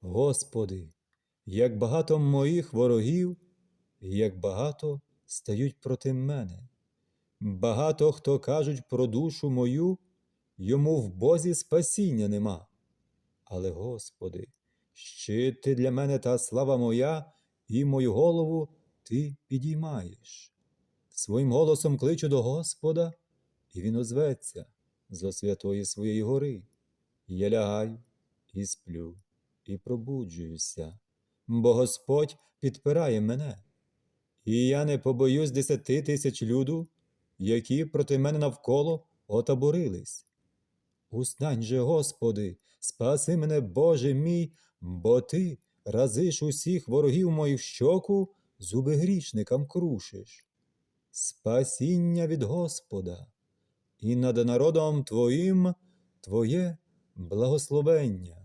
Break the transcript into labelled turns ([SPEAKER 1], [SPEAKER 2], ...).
[SPEAKER 1] Господи, як багато моїх ворогів, як багато стають проти мене. Багато хто кажуть про душу мою, йому в Бозі спасіння нема. Але, Господи, щит ти для мене та слава моя, і мою голову ти підіймаєш. Своїм голосом кличу до Господа, і він озветься зо святої своєї гори. Я лягаю і сплю, і пробуджуюся, бо Господь підпирає мене. І я не побоюсь десяти тисяч люду, які проти мене навколо отаборились. Устань же, Господи, спаси мене, Боже мій, бо Ти разиш усіх ворогів моїх щоку, зуби грішникам крушиш. Спасіння від Господа, і над народом Твоїм Твоє благословення.